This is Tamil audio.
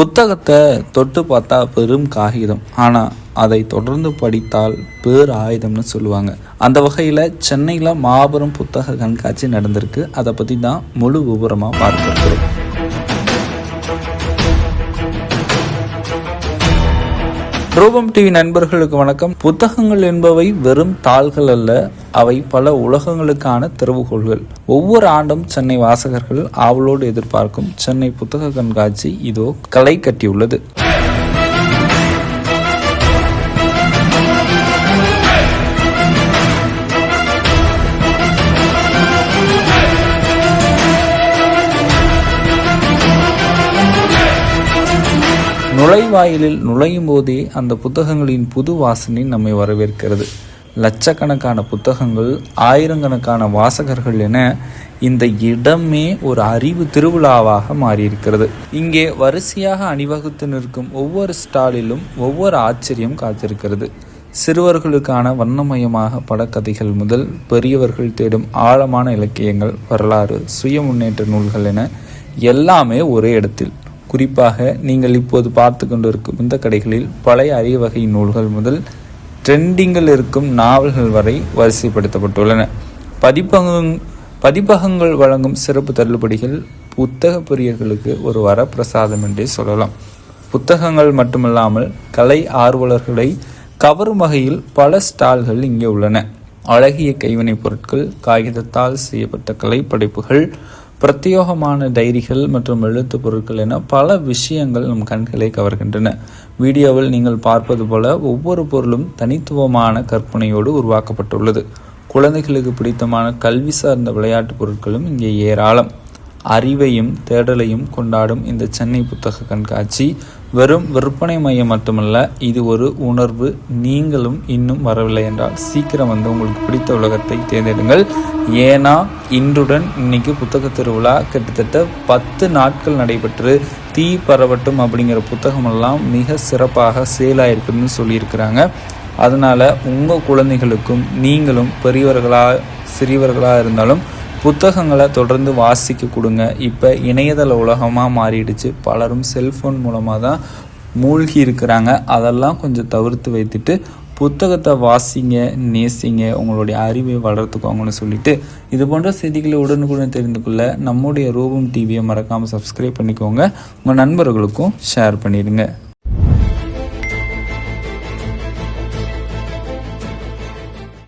புத்தகத்தை தொட்டு பார்த்தா பெரும் காகிதம். ஆனால் அதை தொடர்ந்து படித்தால் பேர் ஆயுதம்னு சொல்லுவாங்க. அந்த வகையில் சென்னையில் மாபெரும் புத்தக கண்காட்சி நடந்திருக்கு. அதை பற்றி தான் முழு விவரமாக பார்க்க ரூபம் டிவி நண்பர்களுக்கு வணக்கம். புத்தகங்கள் என்பவை வெறும் தாள்கள் அல்ல அவை பல உலகங்களுக்கான திறவுகோள்கள். ஒவ்வொரு ஆண்டும் சென்னை வாசகர்கள் ஆவலோடு எதிர்பார்க்கும் சென்னை புத்தக கண்காட்சி இதோ களை கட்டியுள்ளது. நுழைவாயிலில் நுழையும் போதே அந்த புத்தகங்களின் புது வாசனை நம்மை வரவேற்கிறது. லட்சக்கணக்கான புத்தகங்கள் ஆயிரக்கணக்கான வாசகர்கள் என இந்த இடமே ஒரு அறிவு திருவிழாவாக மாறியிருக்கிறது. இங்கே வரிசையாக அணிவகுத்து நிற்கும் ஒவ்வொரு ஸ்டாலிலும் ஒவ்வொரு ஆச்சரியம் காத்திருக்கிறது. சிறுவர்களுக்கான வண்ணமயமாக படக்கதைகள் முதல் பெரியவர்கள் தேடும் ஆழமான இலக்கியங்கள் வரலாறு சுய முன்னேற்ற நூல்கள் என எல்லாமே ஒரே இடத்தில். குறிப்பாக நீங்கள் இப்போது பார்த்து கொண்டிருக்கும் இந்த கடைகளில் பழைய அரிய வகை நூல்கள் முதல் ட்ரெண்டிங்கில் இருக்கும் நாவல்கள் வரை வரிசைப்படுத்தப்பட்டுள்ளன. பதிப்பகம் பதிப்பகங்கள் வழங்கும் சிறப்பு தள்ளுபடிகள் புத்தக பிரியர்களுக்கு ஒரு வரப்பிரசாதம் என்றே சொல்லலாம். புத்தகங்கள் மட்டுமல்லாமல் கலை ஆர்வலர்களை கவரும் வகையில் பல ஸ்டால்கள் இங்கே உள்ளன. அழகிய கைவினைப் பொருட்கள் காகிதத்தால் செய்யப்பட்ட கலைப்படைப்புகள் பிரத்யோகமான டைரிகள் மற்றும் எழுத்து பொருட்கள் என பல விஷயங்கள் நம் கண்களை கவர்கின்றன. வீடியோவில் நீங்கள் பார்ப்பது போல ஒவ்வொரு பொருளும் தனித்துவமான கற்பனையோடு உருவாக்கப்பட்டுள்ளது. குழந்தைகளுக்கு பிடித்தமான கல்வி சார்ந்த விளையாட்டுப் பொருட்களும் இங்கே ஏராளம். அறிவையும் தேடலையும் கொண்டாடும் இந்த சென்னை புத்தக கண்காட்சி வெறும் விற்பனை மையம் மட்டுமல்ல இது ஒரு உணர்வு. நீங்களும் இன்னும் வரவில்லை என்றால் சீக்கிரம் வந்து உங்களுக்கு பிடித்த உலகத்தை தேர்ந்தெடுங்கள். ஏன்னா இன்றுடன் இன்னைக்கு புத்தக திருவிழா கிட்டத்தட்ட பத்து நாட்கள் நடைபெற்று தீ பரவட்டும் அப்படிங்கிற புத்தகமெல்லாம் மிக சிறப்பாக சேலாயிருக்குன்னு சொல்லியிருக்கிறாங்க. அதனால் உங்கள் குழந்தைகளுக்கும் நீங்களும் பெரியவர்களாக சிறியவர்களாக இருந்தாலும் புத்தகங்களை தொடர்ந்து வாசிக்க கொடுங்க. இப்போ இணையதள உலகமாக மாறிடுச்சு. பலரும் செல்ஃபோன் மூலமாக தான் மூழ்கி இருக்கிறாங்க. அதெல்லாம் கொஞ்சம் தவிர்த்து வைத்துட்டு புத்தகத்தை வாசிங்க நேசிங்க உங்களுடைய அறிவை வளர்த்துக்கோங்கன்னு சொல்லிட்டு இது போன்ற செய்திகளை உடனுக்குடன் தெரிந்து கொள்ள நம்முடைய ரூபம் டிவியை மறக்காமல் சப்ஸ்கிரைப் பண்ணிக்கோங்க. உங்கள் நண்பர்களுக்கும் ஷேர் பண்ணிடுங்க.